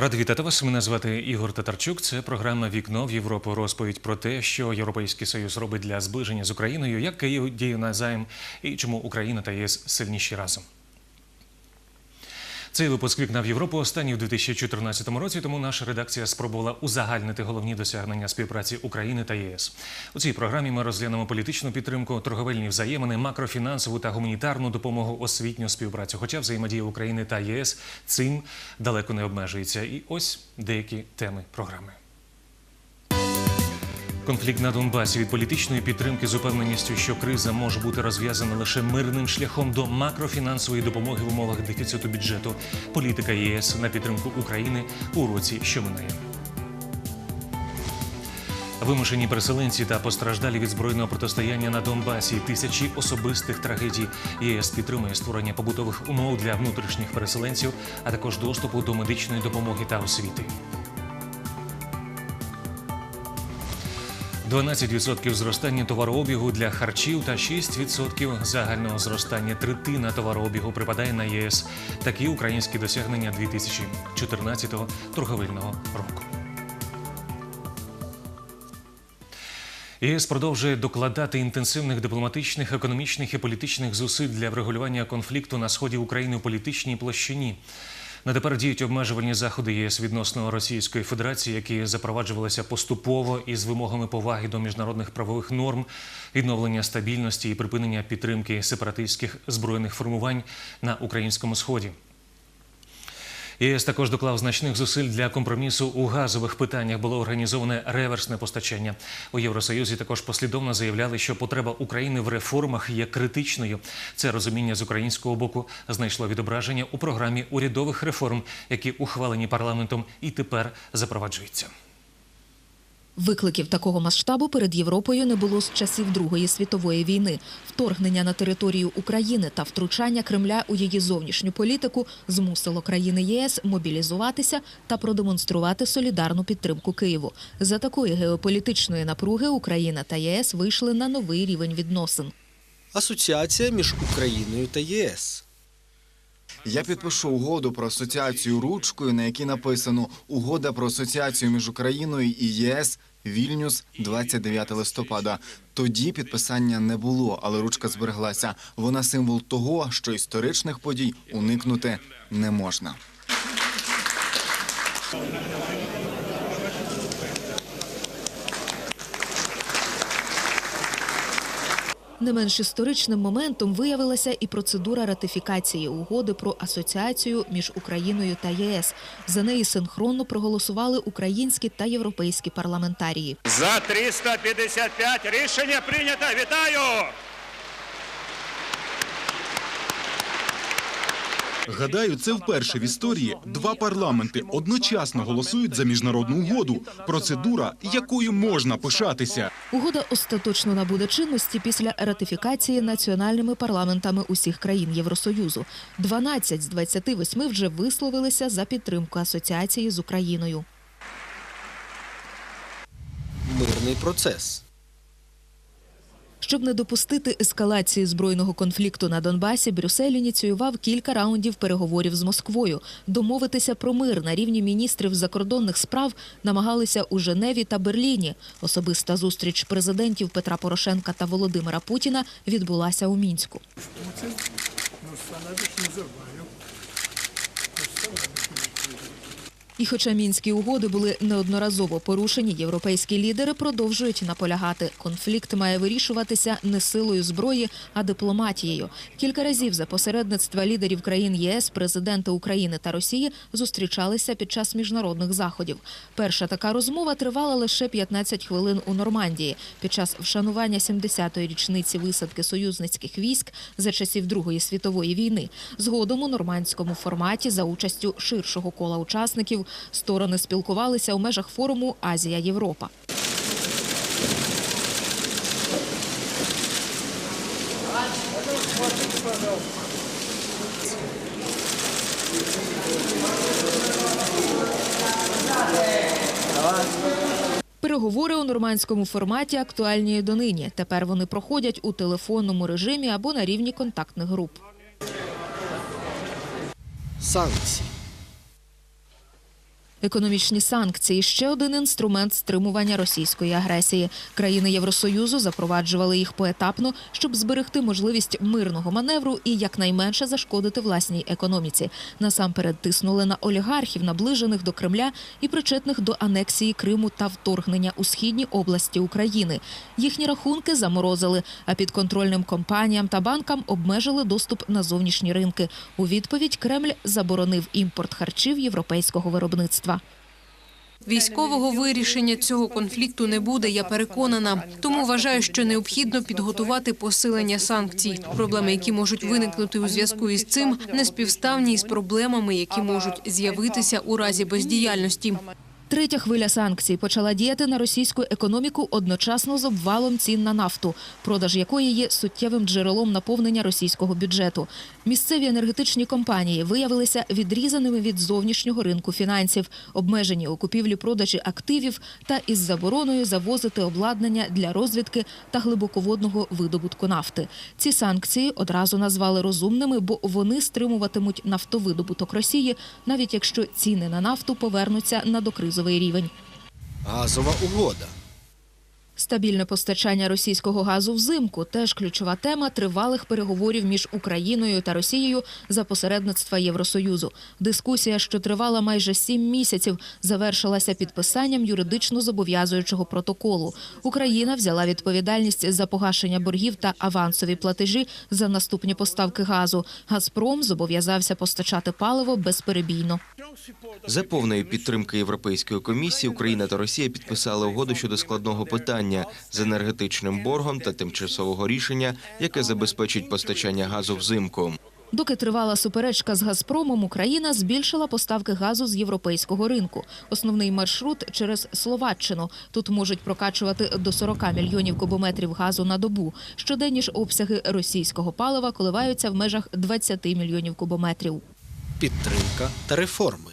Радий вітати вас. Мене звати Ігор Татарчук. Це програма Вікно в Європу. Розповідь про те, що Європейський Союз робить для зближення з Україною, як Київ діє назаєм і чому Україна та ЄС сильніші разом. Цей випуск вікна в Європу останній у 2014 році, тому наша редакція спробувала узагальнити головні досягнення співпраці України та ЄС. У цій програмі ми розглянемо політичну підтримку, торговельні взаємини, макрофінансову та гуманітарну допомогу, освітню співпрацю. Хоча взаємодія України та ЄС цим далеко не обмежується. І ось деякі теми програми. Конфлікт на Донбасі від політичної підтримки з упевненістю, що криза може бути розв'язана лише мирним шляхом до макрофінансової допомоги в умовах дефіциту бюджету. Політика ЄС на підтримку України у році, що минає. Вимушені переселенці та постраждалі від збройного протистояння на Донбасі, тисячі особистих трагедій. ЄС підтримує створення побутових умов для внутрішніх переселенців, а також доступу до медичної допомоги та освіти. 12% зростання товарообігу для харчів та 6% загального зростання третина товарообігу припадає на ЄС. Такі українські досягнення 2014 торговельного року. ЄС продовжує докладати інтенсивних дипломатичних, економічних і політичних зусиль для врегулювання конфлікту на сході України у політичній площині. На тепер діють обмежувальні заходи ЄС відносно Російської Федерації, які запроваджувалися поступово із вимогами поваги до міжнародних правових норм, відновлення стабільності і припинення підтримки сепаратистських збройних формувань на українському сході. ЄС також доклав значних зусиль для компромісу у газових питаннях. Було організоване реверсне постачання. У Євросоюзі також послідовно заявляли, що потреба України в реформах є критичною. Це розуміння з українського боку знайшло відображення у програмі урядових реформ, які ухвалені парламентом і тепер запроваджуються. Викликів такого масштабу перед Європою не було з часів Другої світової війни. Вторгнення на територію України та втручання Кремля у її зовнішню політику змусило країни ЄС мобілізуватися та продемонструвати солідарну підтримку Києву. За такої геополітичної напруги Україна та ЄС вийшли на новий рівень відносин. Асоціація між Україною та ЄС. Я підпишу угоду про асоціацію ручкою, на якій написано Угода про асоціацію між Україною і ЄС Вільнюс 29 листопада. Тоді підписання не було, але ручка збереглася. Вона символ того, що історичних подій уникнути не можна. Не менш історичним моментом виявилася і процедура ратифікації угоди про асоціацію між Україною та ЄС. За неї синхронно проголосували українські та європейські парламентарії. За 355 рішення прийнято. Вітаю! Гадаю, це вперше в історії два парламенти одночасно голосують за міжнародну угоду. Процедура, якою можна пишатися. Угода остаточно набуде чинності після ратифікації національними парламентами усіх країн Євросоюзу. 12 з 28 вже висловилися за підтримку асоціації з Україною. Мирний процес. Щоб не допустити ескалації збройного конфлікту на Донбасі, Брюссель ініціював кілька раундів переговорів з Москвою. Домовитися про мир на рівні міністрів закордонних справ намагалися у Женеві та Берліні. Особиста зустріч президентів Петра Порошенка та Володимира Путіна відбулася у мінську. І хоча мінські угоди були неодноразово порушені, європейські лідери продовжують наполягати. Конфлікт має вирішуватися не силою зброї, а дипломатією. Кілька разів за посередництва лідерів країн єС, президенти України та Росії зустрічалися під час міжнародних заходів. Перша така розмова тривала лише 15 хвилин у Нормандії під час вшанування 70-ї річниці висадки союзницьких військ за часів Другої світової війни. Згодом у нормандському форматі за участю ширшого кола учасників сторони спілкувалися у межах форуму Азія Європа. Переговори у нормандському форматі актуальні донині. Тепер вони проходять у телефонному режимі або на рівні контактних груп. Санкції. Економічні санкції ще один інструмент стримування російської агресії. Країни Євросоюзу запроваджували їх поетапно, щоб зберегти можливість мирного маневру і якнайменше зашкодити власній економіці. Насамперед тиснули на олігархів, наближених до Кремля і причетних до анексії Криму та вторгнення у східні області України. Їхні рахунки заморозили, а підконтрольним компаніям та банкам обмежили доступ на зовнішні ринки. У відповідь Кремль заборонив імпорт харчів європейського виробництва. Військового вирішення цього конфлікту не буде, я переконана. Тому вважаю, що необхідно підготувати посилення санкцій. Проблеми, які можуть виникнути у зв'язку із цим, не співставні із проблемами, які можуть з'явитися у разі бездіяльності. Третя хвиля санкцій почала діяти на російську економіку одночасно з обвалом цін на нафту, продаж якої є суттєвим джерелом наповнення російського бюджету. Місцеві енергетичні компанії виявилися відрізаними від зовнішнього ринку фінансів, обмежені у купівлі-продажі активів та із забороною завозити обладнання для розвідки та глибоководного видобутку нафти. Ці санкції одразу назвали розумними, бо вони стримуватимуть нафтовидобуток Росії, навіть якщо ціни на нафту повернуться на докризовий рівень. Газова угода. Стабільне постачання російського газу взимку теж ключова тема тривалих переговорів між Україною та Росією за посередництва Євросоюзу. Дискусія, що тривала майже сім місяців, завершилася підписанням юридично зобов'язуючого протоколу. Україна взяла відповідальність за погашення боргів та авансові платежі за наступні поставки газу. Газпром зобов'язався постачати паливо безперебійно. За повної підтримки Європейської комісії Україна та Росія підписали угоду щодо складного питання з енергетичним боргом та тимчасового рішення, яке забезпечить постачання газу взимку. Доки тривала суперечка з Газпромом, Україна збільшила поставки газу з європейського ринку. Основний маршрут через Словаччину. Тут можуть прокачувати до 40 мільйонів кубометрів газу на добу. Щоденні ж обсяги російського палива коливаються в межах 20 мільйонів кубометрів. Підтримка та реформи.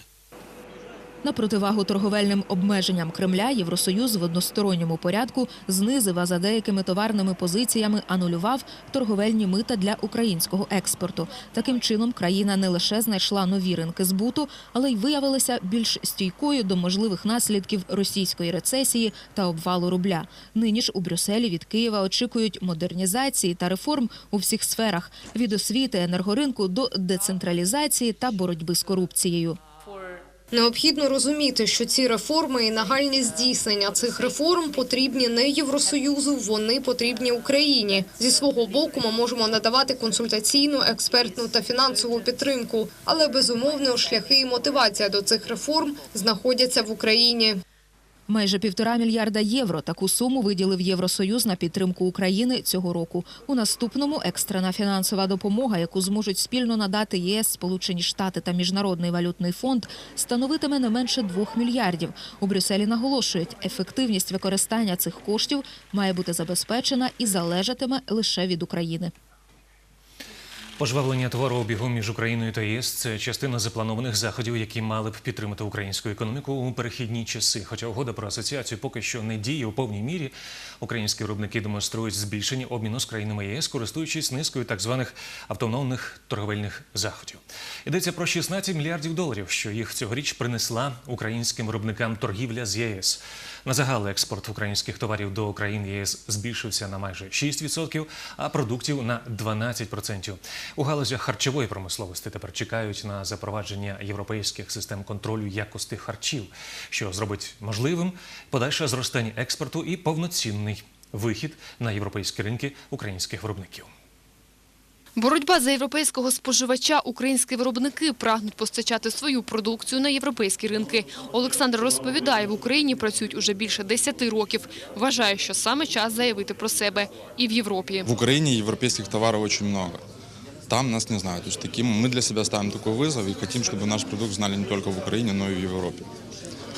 На противагу торговельним обмеженням Кремля Євросоюз в односторонньому порядку знизив, а за деякими товарними позиціями анулював торговельні мита для українського експорту. Таким чином, країна не лише знайшла нові ринки збуту, але й виявилася більш стійкою до можливих наслідків російської рецесії та обвалу рубля. Нині ж у Брюсселі від Києва очікують модернізації та реформ у всіх сферах від освіти, енергоринку до децентралізації та боротьби з корупцією. Необхідно розуміти, що ці реформи і нагальні здійснення цих реформ потрібні не Євросоюзу, вони потрібні Україні. Зі свого боку ми можемо надавати консультаційну, експертну та фінансову підтримку, але безумовно шляхи і мотивація до цих реформ знаходяться в Україні. Майже півтора мільярда євро таку суму виділив Євросоюз на підтримку України цього року. У наступному екстрена фінансова допомога, яку зможуть спільно надати ЄС, Сполучені Штати та Міжнародний валютний фонд, становитиме не менше двох мільярдів. У Брюсселі наголошують, ефективність використання цих коштів має бути забезпечена і залежатиме лише від України. Пожвавлення товарообігу між Україною та ЄС це частина запланованих заходів, які мали б підтримати українську економіку у перехідні часи. Хоча угода про асоціацію поки що не діє у повній мірі. Українські виробники демонструють збільшення обміну з країнами ЄС, користуючись низкою так званих автономних торговельних заходів. Йдеться про 16 мільярдів доларів, що їх цьогоріч принесла українським виробникам торгівля з ЄС. На загал експорт українських товарів до країн ЄС збільшився на майже 6%, а продуктів на 12%. У галузях харчової промисловості тепер чекають на запровадження європейських систем контролю якості харчів, що зробить можливим подальше зростання експорту і повноцінний вихід на європейські ринки українських виробників. Боротьба за європейського споживача українські виробники прагнуть постачати свою продукцію на європейські ринки. Олександр розповідає, в Україні працюють уже більше 10 років. Вважає, що саме час заявити про себе і в Європі. В Украине европейских товаров очень много. Там нас не знают. То есть таким, мы для себя ставим такой вызов и хотим, чтобы наш продукт знали не только в Украине, но и в Европе.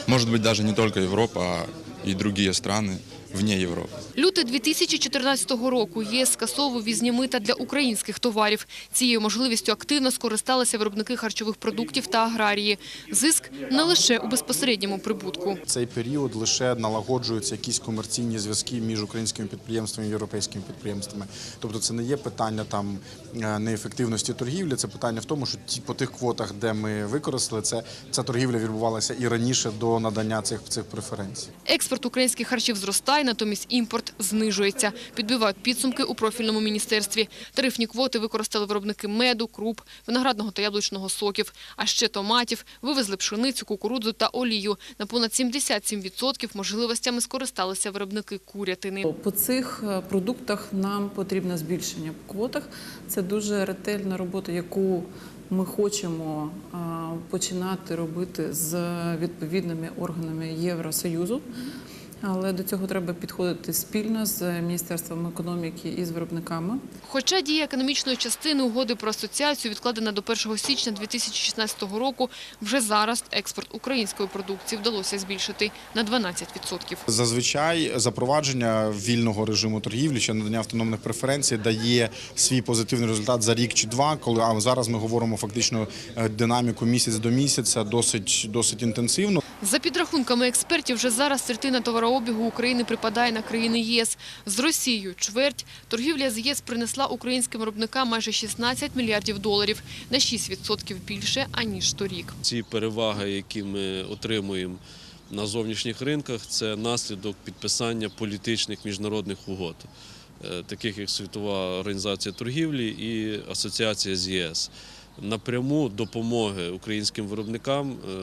Может быть, даже не только Европа, а и другие страны вне Европы. Лютий 2014 року ЄС скасовував візні мита для українських товарів. Цією можливістю активно скористалися виробники харчових продуктів та аграрії. Зиск не лише у безпосередньому прибутку. цей період лише налагоджуються якісь комерційні зв'язки між українськими підприємствами і європейськими підприємствами. Тобто це не є питання там е, неефективності торгівлі, це питання в тому, що ті по тих квотах, де ми використали, це ця торгівля відбувалася і раніше до надання цих цих преференцій. Експорт українських харчів зростає, натомість імпорт знижується. Підбивають підсумки у профільному міністерстві. Тарифні квоти використали виробники меду, круп, виноградного та яблучного соків, а ще томатів, вивезли пшеницю, кукурудзу та олію. На понад 77% можливостями скористалися виробники курятини. По цих е, продуктах нам потрібно збільшення в квотах. Це дуже ретельна робота, яку ми хочемо е, починати робити з відповідними органами Євросоюзу. Але до цього треба підходити спільно з Міністерством економіки і з виробниками. Хоча дія економічної частини угоди про асоціацію відкладена до 1 січня 2016 року, вже зараз експорт української продукції вдалося збільшити на 12%. Зазвичай запровадження вільного режиму торгівлі чи надання автономних преференцій дає свій позитивний результат за рік чи два. Коли а зараз ми говоримо фактично е, динаміку місяць до місяця, досить досить інтенсивно. За підрахунками експертів, вже зараз третина товарообігу України припадає на країни ЄС. З Росією – чверть. Торгівля з ЄС принесла українським виробникам майже 16 мільярдів доларів – на 6% більше, аніж торік. Ці переваги, які ми отримуємо на зовнішніх ринках, це наслідок підписання політичних міжнародних угод, е, таких як Світова організація торгівлі і Асоціація з ЄС. Напряму допомоги українським виробникам е,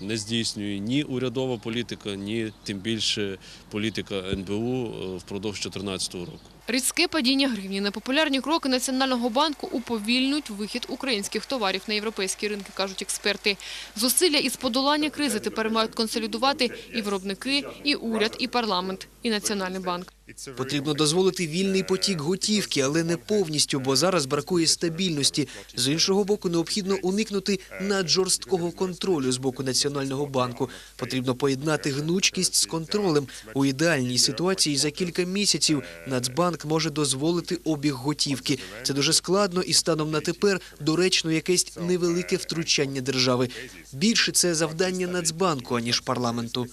не здійснює ні урядова політика, ні тим більше політика НБУ е, впродовж 2014 року. Різке падіння гривні, непопулярні кроки Національного банку уповільнюють вихід українських товарів на європейські ринки, кажуть експерти. Зусилля із подолання кризи тепер мають консолідувати і виробники, і уряд, і парламент, і Національний банк. Потрібно дозволити вільний потік готівки, але не повністю, бо зараз бракує стабільності. З іншого боку, необхідно уникнути наджорсткого контролю з боку Національного банку. Потрібно поєднати гнучкість з контролем. У ідеальній ситуації за кілька місяців Нацбанк може дозволити обіг готівки. Це дуже складно і станом на тепер доречно якесь невелике втручання держави. Більше це завдання Нацбанку, аніж парламенту.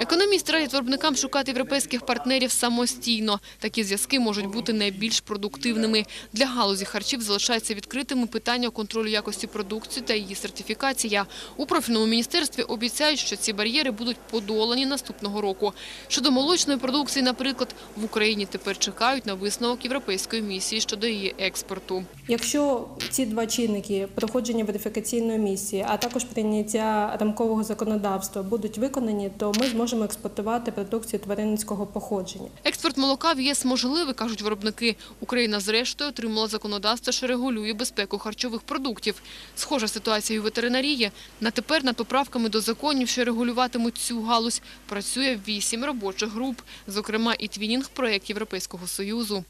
Економісти радять виробникам шукати європейських партнерів самостійно. Такі зв'язки можуть бути найбільш продуктивними. Для галузі харчів залишається відкритими питання контролю якості продукції та її сертифікація. У профільному міністерстві обіцяють, що ці бар'єри будуть подолані наступного року. Щодо молочної продукції, наприклад, в Україні тепер чекають на висновок Європейської місії щодо її експорту. Якщо ці два чинники проходження верифікаційної місії, а також прийняття рамкового законодавства будуть виконані, то ми зможемо експортувати продукцію тваринницького походження. Експорт молока в ЄС можливий, кажуть виробники. Україна зрештою отримала законодавство, що регулює безпеку харчових продуктів. Схожа ситуація у ветеринарії. На тепер над поправками до законів, що регулюватимуть цю галузь, працює вісім робочих груп, зокрема і твінінг-проєкт Європейського Союзу.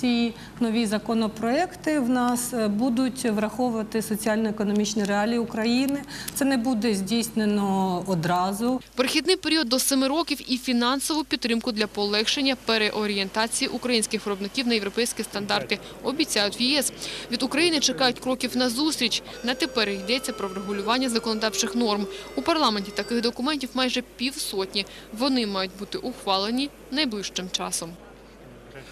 Ці нові законопроекти в нас е, будуть враховувати соціально-економічні реалії України. Це не буде здійснено одразу. Перехідний період до семи років і фінансову підтримку для полегшення переорієнтації українських виробників на європейські стандарти обіцяють в ЄС. Від України чекають кроків на зустріч. На тепер йдеться про врегулювання законодавчих норм. У парламенті таких документів майже півсотні. Вони мають бути ухвалені найближчим часом.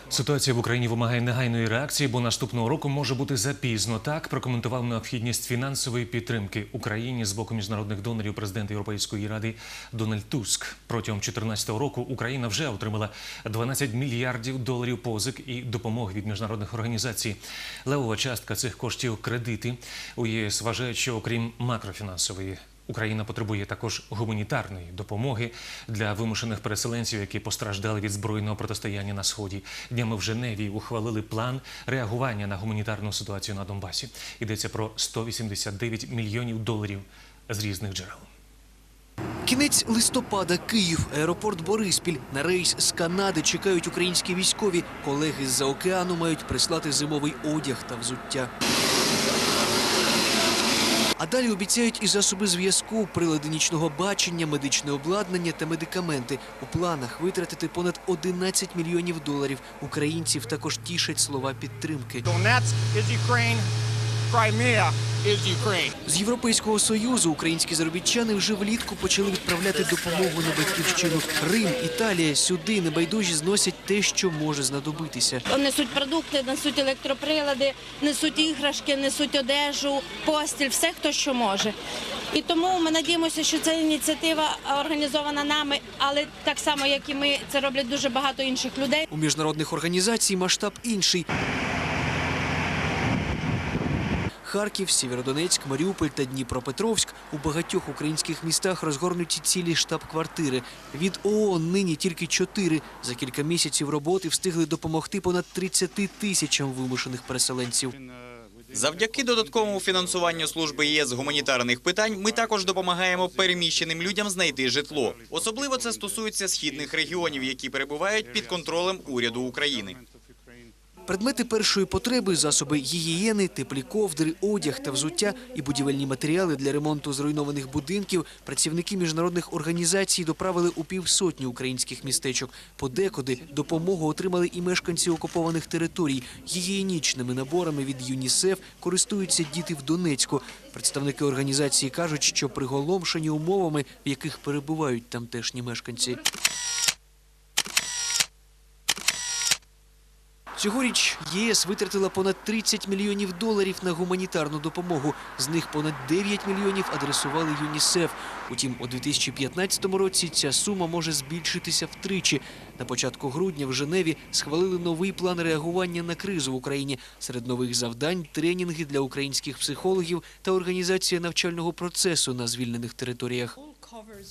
Ситуація в Україні вимагає негайної реакції, бо наступного року може бути запізно. Так прокоментував необхідність фінансової підтримки Україні з боку міжнародних донорів президент Європейської ради Дональд Туск. Протягом 2014 року Україна вже отримала 12 мільярдів доларів позик і допомоги від міжнародних організацій. Левова частка цих коштів кредити. У ЄС вважають, що окрім макрофінансової Україна потребує також гуманітарної допомоги для вимушених переселенців, які постраждали від збройного протистояння на сході. Днями в Женеві ухвалили план реагування на гуманітарну ситуацію на Донбасі. Йдеться про 189 мільйонів доларів з різних джерел. Кінець листопада, Київ, аеропорт Бориспіль. На рейс з Канади чекають українські військові. Колеги з-за океану мають прислати зимовий одяг та взуття. А далі обіцяють і засоби зв'язку, прилади нічного бачення, медичне обладнання та медикаменти. У планах витратити понад 11 мільйонів доларів. Українців також тішать слова підтримки. Donetsk Україна. Crimea. З Європейського союзу українські заробітчани вже влітку почали відправляти допомогу на батьківщину. Рим, Італія сюди небайдужі зносять те, що може знадобитися. Несуть продукти, несуть електроприлади, несуть іграшки, несуть одежу, постіль, все хто що може. І тому ми надіємося, що ця ініціатива організована нами, але так само, як і ми, це роблять дуже багато інших людей. У міжнародних організацій масштаб інший. Харків, Сєвєродонецьк, Маріуполь та Дніпропетровськ у багатьох українських містах розгорнуті цілі штаб-квартири. Від ООН нині тільки чотири. За кілька місяців роботи встигли допомогти понад 30 тисячам вимушених переселенців. Завдяки додатковому фінансуванню служби ЄС гуманітарних питань ми також допомагаємо переміщеним людям знайти житло. Особливо це стосується східних регіонів, які перебувають під контролем уряду України. Предмети першої потреби, засоби гігієни, теплі ковдри, одяг та взуття і будівельні матеріали для ремонту зруйнованих будинків працівники міжнародних організацій доправили у півсотні українських містечок. Подекуди допомогу отримали і мешканці окупованих територій. Гігієнічними наборами від ЮНІСЕФ користуються діти в Донецьку. Представники організації кажуть, що приголомшені умовами, в яких перебувають тамтешні мешканці. Цьогоріч ЄС витратила понад 30 мільйонів доларів на гуманітарну допомогу. З них понад 9 мільйонів адресували ЮНІСЕФ. Утім, у 2015 році ця сума може збільшитися втричі. На початку грудня в Женеві схвалили новий план реагування на кризу в Україні. Серед нових завдань тренінги для українських психологів та організація навчального процесу на звільнених територіях.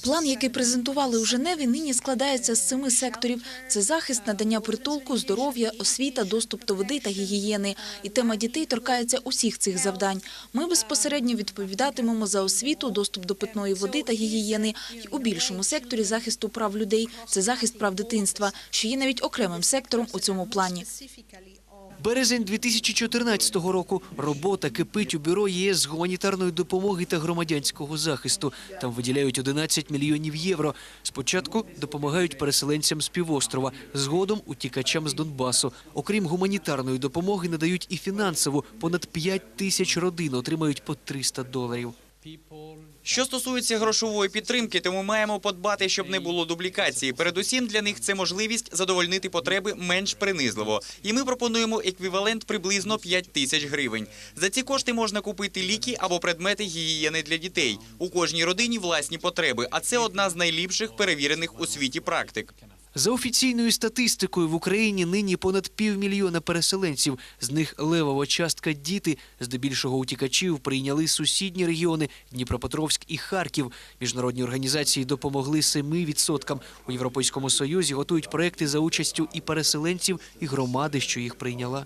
План, який презентували у Женеві, нині складається з семи секторів. Це захист, надання притулку, здоров'я, освіта, доступ до води та гігієни. І тема дітей торкається усіх цих завдань. Ми безпосередньо відповідатимемо за освіту, доступ до питної води та гігієни. І у більшому секторі захисту прав людей – це захист прав дитинства, що є навіть окремим сектором у цьому плані. Березень 2014 року. Робота кипить у бюро ЄС з гуманітарної допомоги та громадянського захисту. Там виділяють 11 мільйонів євро. Спочатку допомагають переселенцям з півострова, згодом утікачам з Донбасу. Окрім гуманітарної допомоги, надають і фінансову. Понад 5 тисяч родин отримають по 300 доларів. Що стосується грошової підтримки, то ми маємо подбати, щоб не було дублікації. Передусім для них це можливість задовольнити потреби менш принизливо. І ми пропонуємо еквівалент приблизно 5 тисяч гривень. За ці кошти можна купити ліки або предмети гігієни для дітей. У кожній родині власні потреби, а це одна з найліпших перевірених у світі практик. За офіційною статистикою в Україні нині понад півмільйона переселенців. З них левова частка діти. Здебільшого утікачів прийняли сусідні регіони Дніпропетровськ і Харків. Міжнародні організації допомогли 7%. У Європейському Союзі готують проекти за участю і переселенців, і громади, що їх прийняла.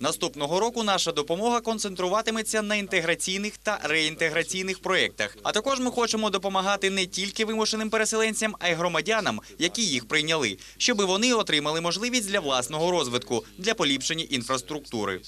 Наступного року наша допомога концентруватиметься на інтеграційних та реінтеграційних проєктах. А також ми хочемо допомагати не тільки вимушеним переселенцям, а й громадянам, які їх прийняли, щоб вони отримали можливість для власного розвитку, для поліпшення інфраструктури.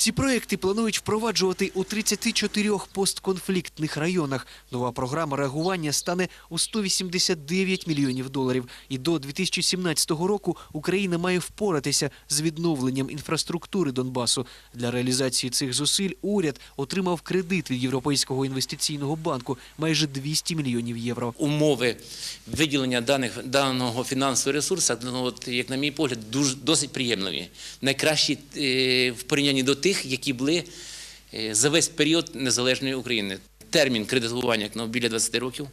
Ці проекти планують впроваджувати у 34 постконфліктних районах. Нова програма реагування стане у 189 мільйонів доларів. І до 2017 року Україна має впоратися з відновленням інфраструктури Донбасу. Для реалізації цих зусиль уряд отримав кредит від Європейського інвестиційного банку майже 200 мільйонів євро. умови виділення даних даного фінансового ресурсу, ну, як на мій погляд, дуже досить приємливі. Найкращі е, в порівнянні до тих, які були е, за весь період незалежної України. Термін кредитування біля 20 років,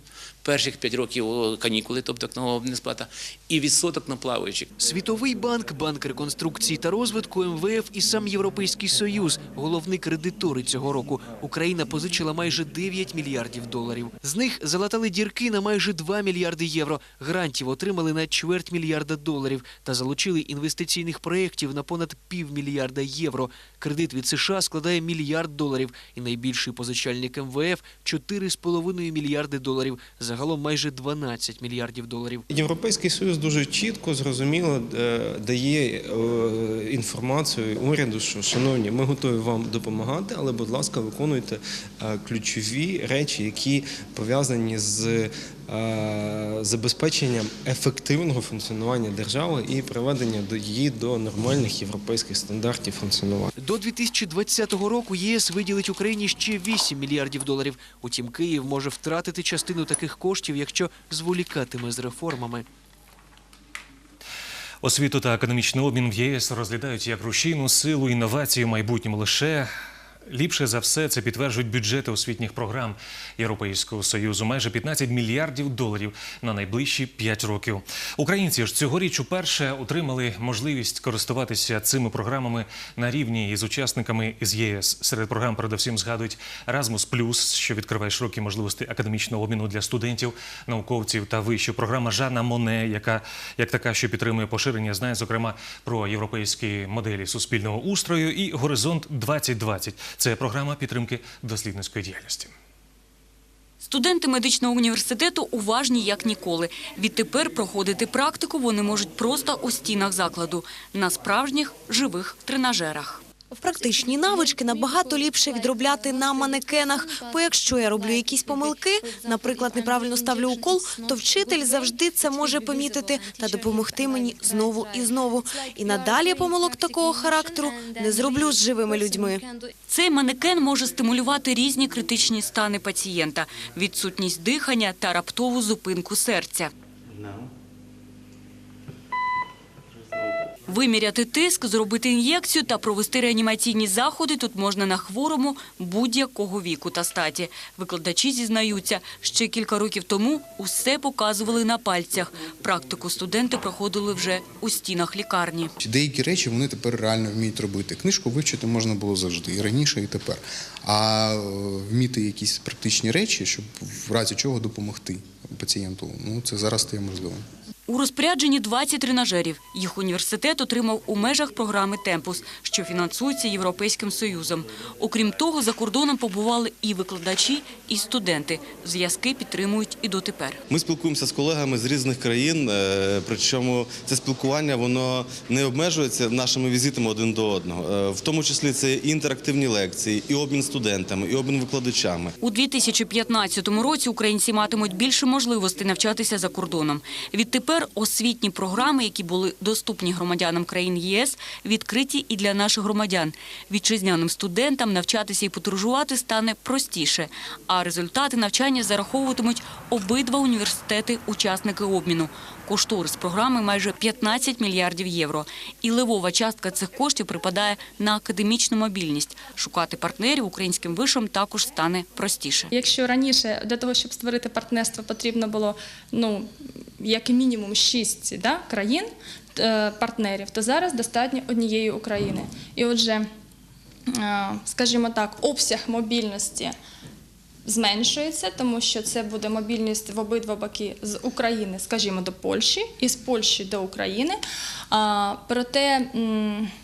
перших 5 років канікули, тобто ну, несплата, і відсоток на плаваючих. Світовий банк, банк реконструкції та розвитку, МВФ і сам Європейський Союз – головні кредитори цього року. Україна позичила майже 9 мільярдів доларів. З них залатали дірки на майже 2 мільярди євро. Грантів отримали на чверть мільярда доларів та залучили інвестиційних проєктів на понад півмільярда євро. Кредит від США складає мільярд доларів і найбільший позичальник МВФ – 4,5 мільярди доларів. За загалом майже 12 мільярдів доларів. Європейський союз дуже чітко зрозуміло е, дає е, інформацію уряду, що шановні, ми готові вам допомагати, але будь ласка, виконуйте е, ключові речі, які пов'язані з забезпеченням ефективного функціонування держави і приведення до її до нормальних європейських стандартів функціонування. До 2020 року ЄС виділить Україні ще 8 мільярдів доларів. Утім, Київ може втратити частину таких коштів, якщо зволікатиме з реформами. Освіту та економічний обмін в ЄС розглядають як рушійну силу інновації в майбутньому лише. Ліпше за все це підтверджують бюджети освітніх програм Європейського союзу майже 15 мільярдів доларів на найближчі 5 років. Українці ж цьогоріч уперше отримали можливість користуватися цими програмами на рівні із учасниками з ЄС. Серед програм передусім згадують Erasmus+, що відкриває широкі можливості академічного обміну для студентів, науковців та вищу. Програма Жана Моне, яка як така, що підтримує поширення знань, зокрема про європейські моделі суспільного устрою, і Горизонт 2020 це програма підтримки дослідницької діяльності. Студенти медичного університету уважні як ніколи. Відтепер проходити практику вони можуть просто у стінах закладу на справжніх живих тренажерах. Практичні навички набагато ліпше відробляти на манекенах, бо якщо я роблю якісь помилки, наприклад, неправильно ставлю укол, то вчитель завжди це може помітити та допомогти мені знову і знову. І надалі помилок такого характеру не зроблю з живими людьми. Цей манекен може стимулювати різні критичні стани пацієнта, відсутність дихання та раптову зупинку серця. Виміряти тиск, зробити ін'єкцію та провести реанімаційні заходи тут можна на хворому будь-якого віку та статі. Викладачі зізнаються, ще кілька років тому усе показували на пальцях. Практику студенти проходили вже у стінах лікарні. Деякі речі вони тепер реально вміють робити. Книжку вивчити можна було завжди, і раніше, і тепер. А е, вміти якісь практичні речі, щоб в разі чого допомогти пацієнту, ну це зараз стає можливим. У розпорядженні 20 тренажерів. Їх університет отримав у межах програми «Темпус», що фінансується Європейським Союзом. Окрім того, за кордоном побували і викладачі, і студенти. Зв'язки підтримують і дотепер. Ми спілкуємося з колегами з різних країн, е, причому це спілкування воно не обмежується нашими візитами один до одного. Е, В тому числі це і інтерактивні лекції, і обмін студентами, і обмін викладачами. У 2015 році українці матимуть більше можливостей навчатися за кордоном. Відтепер освітні програми, які були доступні громадянам країн ЄС, відкриті і для наших громадян. Вітчизняним студентам навчатися і подорожувати стане простіше, а результати навчання зараховуватимуть обидва університети-учасники обміну. Кошторис програми майже 15 мільярдів євро. І левова частка цих коштів припадає на академічну мобільність. Шукати партнерів українським вишам також стане простіше. Якщо раніше для того, щоб створити партнерство, потрібно було ну як мінімум шість да, країн е, партнерів, то зараз достатньо однієї України. І отже, е, скажімо так, обсяг мобільності. Зменшується, тому що це буде мобільність в обидва боки з України, скажімо, до Польщі і з Польщі до України. Проте,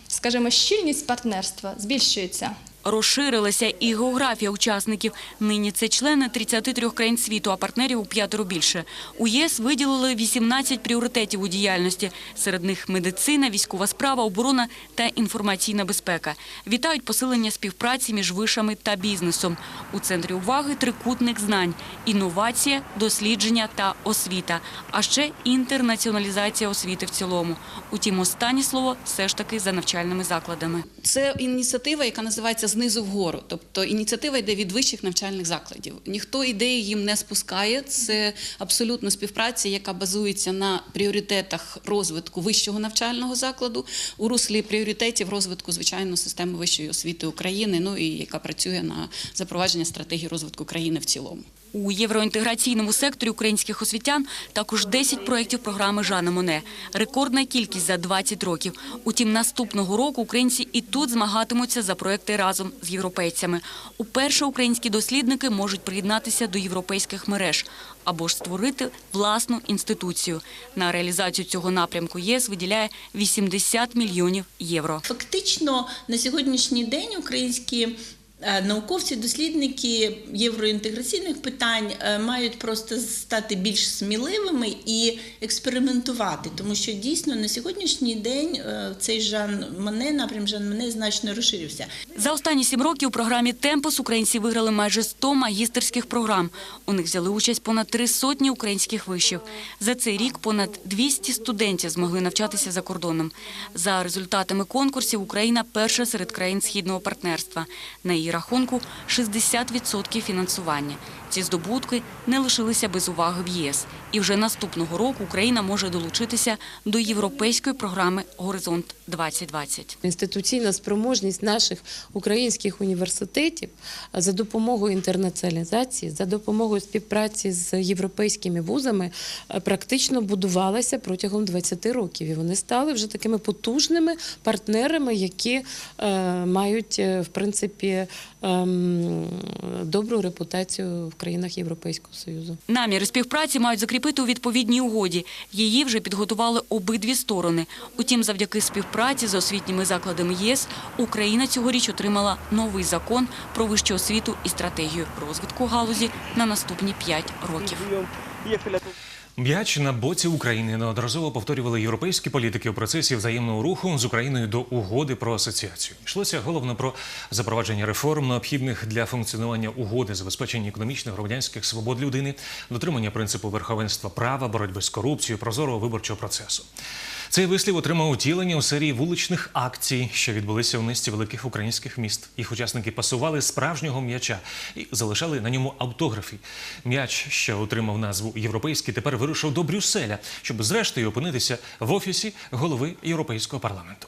скажімо, щільність партнерства збільшується. Розширилася і географія учасників. Нині це члени 33 країн світу, а партнерів у п'ятеро більше. У ЄС виділили 18 пріоритетів у діяльності. Серед них медицина, військова справа, оборона та інформаційна безпека. Вітають посилення співпраці між вишами та бізнесом. У центрі уваги трикутник знань, інновація, дослідження та освіта, а ще інтернаціоналізація освіти в цілому. Утім, останнє слово все ж таки за навчальними закладами. Це ініціатива, яка називається знизу вгору. Тобто ініціатива йде від вищих навчальних закладів. Ніхто ідеї їм не спускає. Це абсолютно співпраця, яка базується на пріоритетах розвитку вищого навчального закладу у руслі пріоритетів розвитку звичайно системи вищої освіти України. Ну і яка працює на запровадження стратегії розвитку країни в цілому. У євроінтеграційному секторі українських освітян також 10 проєктів програми Жана Моне. Рекордна кількість за 20 років. Утім, наступного року українці і тут змагатимуться за проєкти разом з європейцями. Уперше українські дослідники можуть приєднатися до європейських мереж або ж створити власну інституцію. На реалізацію цього напрямку ЄС виділяє 80 мільйонів євро. Фактично на сьогоднішній день українські Науковці, дослідники євроінтеграційних питань е, мають просто стати більш сміливими і експериментувати, тому що дійсно на сьогоднішній день е, цей Жан Моне, напрям Жан Моне значно розширився. За останні сім років у програмі «Темпос» українці виграли майже 100 магістерських програм. У них взяли участь понад три сотні українських вишів. За цей рік понад 200 студентів змогли навчатися за кордоном. За результатами конкурсів Україна перша серед країн східного партнерства. На її рахунку 60% фінансування. Ці здобутки не лишилися без уваги в ЄС. І вже наступного року Україна може долучитися до європейської програми «Горизонт 2020». Інституційна спроможність наших українських університетів за допомогою інтернаціоналізації, за допомогою співпраці з європейськими вузами е, практично будувалася протягом 20 років. І вони стали вже такими потужними партнерами, які е, мають е, в принципі ем, добру репутацію в країнах Європейського Союзу. Наміри співпраці мають закріпити у відповідній угоді. Її вже підготували обидві сторони. Утім, завдяки співпраці з освітніми закладами ЄС Україна цьогоріч отримала новий закон про вищу освіту і стратегію розвитку галузі на наступні п'ять років. М'яч на боці України неодноразово повторювали європейські політики у процесі взаємного руху з Україною до угоди про асоціацію. Йшлося головно про запровадження реформ, необхідних для функціонування угоди, забезпечення економічних громадянських свобод людини, дотримання принципу верховенства права, боротьби з корупцією, прозорого виборчого процесу. Цей вислів отримав утілення у серії вуличних акцій, що відбулися у низці великих українських міст. Їх учасники пасували справжнього м'яча і залишали на ньому автографи. М'яч, що отримав назву європейський, тепер вирушив до Брюсселя, щоб зрештою опинитися в офісі голови Європейського парламенту.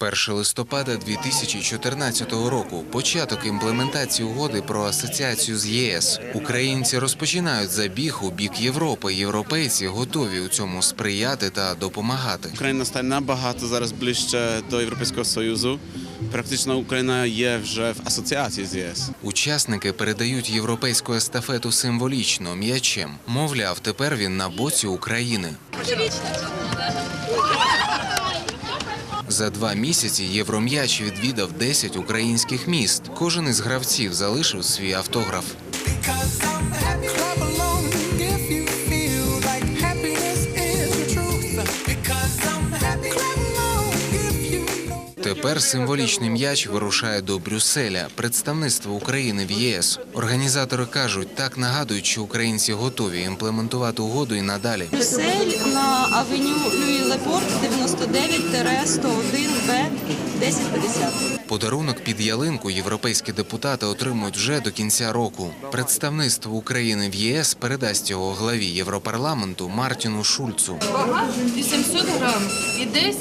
1 листопада 2014 року початок імплементації угоди про асоціацію з ЄС. Українці розпочинають забіг у бік Європи. Європейці готові у цьому сприяти та допомагати. Україна стає набагато зараз ближче до Європейського Союзу. Практично Україна є вже в асоціації з ЄС. Учасники передають європейську естафету символічно м'ячем. Мовляв, тепер він на боці України. За два місяці Євром'яч відвідав 10 українських міст. Кожен із гравців залишив свій автограф. Тепер символічний м'яч вирушає до Брюсселя, представництво України в єС. Організатори кажуть, так нагадують, що українці готові імплементувати угоду і надалі. Брюссель на авеню Люї Лепорт 99-101 Б 1050. Подарунок під ялинку європейські депутати отримують вже до кінця року. Представництво України в ЄС передасть його главі Європарламенту Мартіну Шульцу. Вага 800 грам. Іде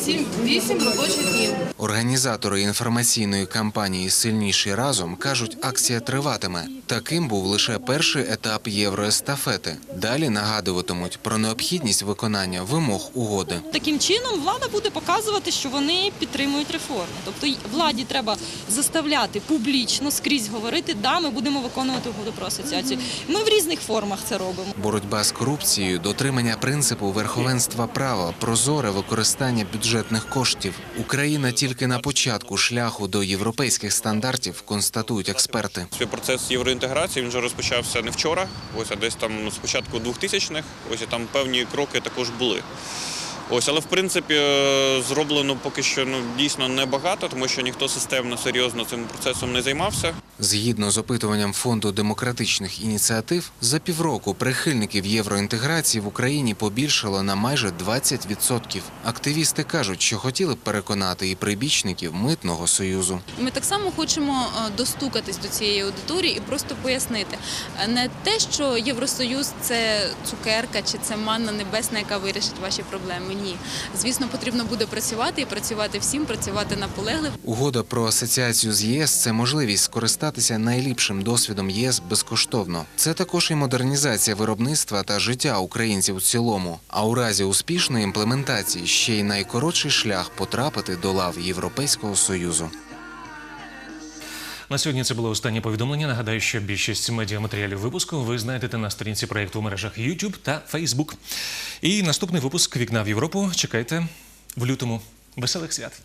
8 робочих днів. Організатори інформаційної кампанії Сильніші разом кажуть, акція триватиме. Таким був лише перший етап євроестафети. Далі нагадуватимуть про необхідність виконання вимог угоди. Таким чином влада буде показувати, що вони підтримують реформи. Тобто й- владі треба заставляти публічно скрізь говорити, да, ми будемо виконувати угоду про асоціацію. Ми в різних формах це робимо. Боротьба з корупцією, дотримання принципу верховенства права, прозоре використання бюджетних коштів. Україна тільки на початку шляху до європейських стандартів, констатують експерти. Цей процес євроінтеграції він вже розпочався не вчора, ось а десь там з початку 2000-х, ось і там певні кроки також були. Ось, але в принципі е, зроблено поки що ну дійсно небагато, тому що ніхто системно серйозно цим процесом не займався. Згідно з опитуванням фонду демократичних ініціатив, за півроку прихильників євроінтеграції в Україні побільшало на майже 20%. Активісти кажуть, що хотіли б переконати і прибічників митного союзу. Ми так само хочемо е, достукатись до цієї аудиторії і просто пояснити Е, не те, що Євросоюз це цукерка чи це манна небесна, яка вирішить ваші проблеми. Ні, звісно, потрібно буде працювати і працювати всім, працювати наполегливо. Угода про асоціацію з ЄС це можливість скористатися найліпшим досвідом ЄС безкоштовно. Це також і модернізація виробництва та життя українців в цілому. А у разі успішної імплементації ще й найкоротший шлях потрапити до лав Європейського союзу. На сьогодні це було останнє повідомлення. Нагадаю, що більшість медіаматеріалів випуску ви знайдете на сторінці проєкту в мережах YouTube та Facebook. І наступний випуск Вікна в Європу чекайте в лютому. Веселих свят!